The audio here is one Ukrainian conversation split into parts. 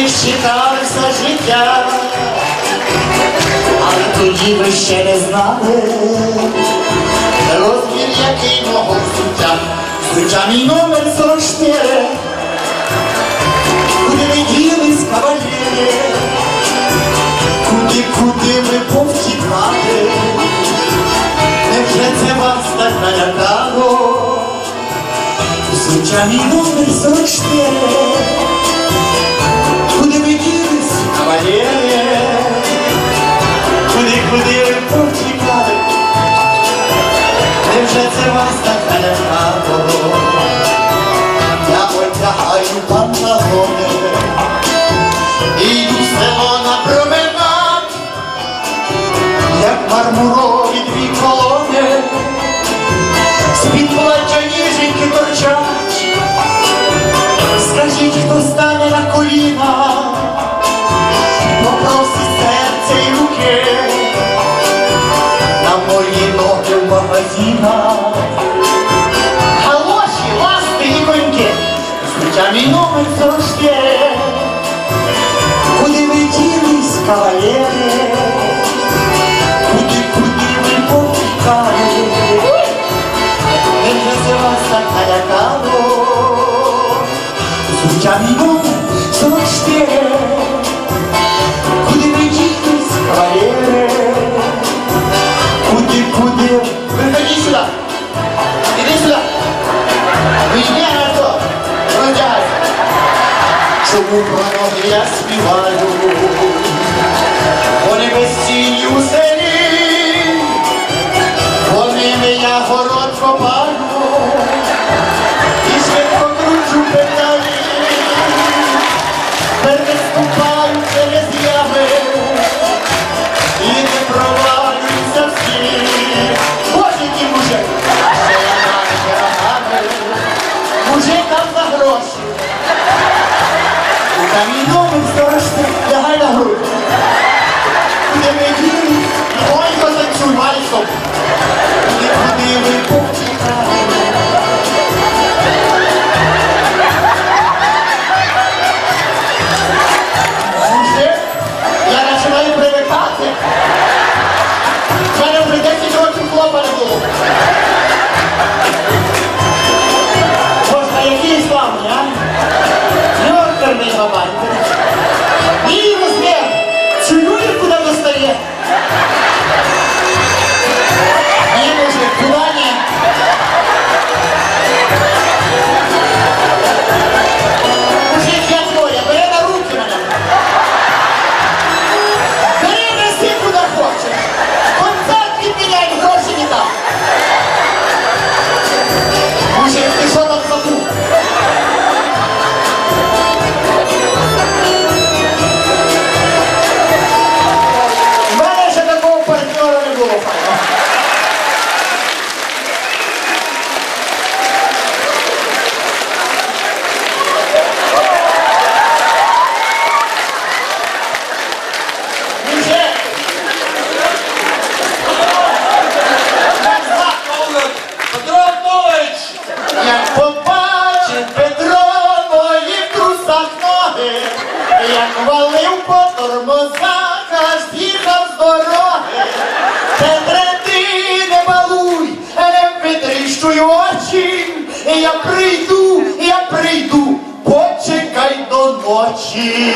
них щиталися життя, але тоді ви ще не знали розмір, який мого. Взуття мій номер 44. Куди ви ділись, кавалєри? Куди, куди ви повтікали? Невже це вас так налякало? Мій номер 44. Кавалєри? Куди, куди ви повтікали? Невже це вас так налякало? кольцо Куди ви ділись, кавалери, куди, куди ви повтікали, Невже це вас так налякало, звуча війну, 44 Чому про ноги я співаю? Вони безцінні у селі, вони я город копаю, по тормозах, аж їхав з дороги. Петре, ти не балуй, не витріщуй очі, я прийду, я прийду, почекай до ночі.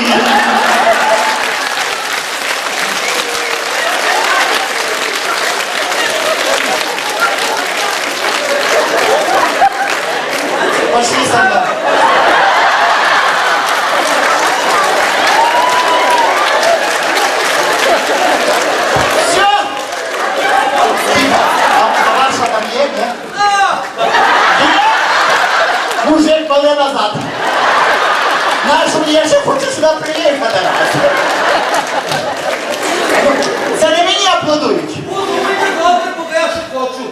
Пошли со мной. Все? Тихо. А ваша там є, ні? Є? Мужик, назад. Нашу я ще хочу сюди приїхати. Це не мені аплодують. Буду мені добре, поки я ще хочу.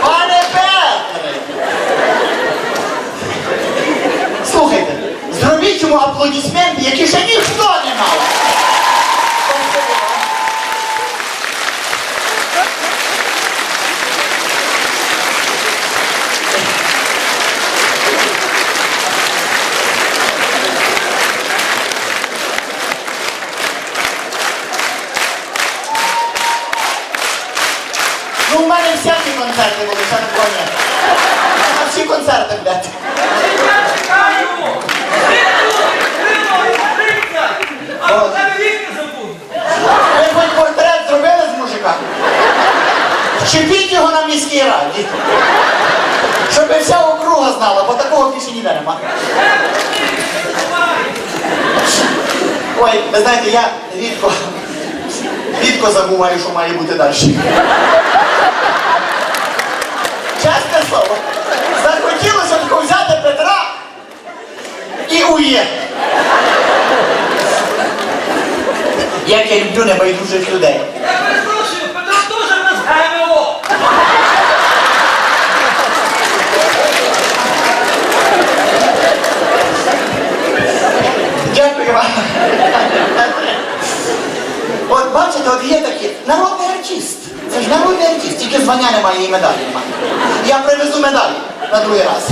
Пане Петре! Слухайте, зробіть получимо аплодисменти, які ще ніхто не мав. Всякі концерти були, ще не поняв. На всі концерти, блядь. Я чекаю! Тут! Тримай, тримайся! А про тебе вік не забудь! Ви хоч портрет зробили з мужика? Щепіть його на міській раді. Щоб вся округа знала, бо такого більше ніде нема. Ой, ви знаєте, я рідко, рідко забуваю, що має бути далі. І ує. Як я люблю небайдужих людей. Я перепрошую, Петро теж в нас ГМО! Дякую вам. От бачите, от є такі народний артист. Це ж народний артист, тільки звання немає і медалі немає. Я привезу медалі на другий раз.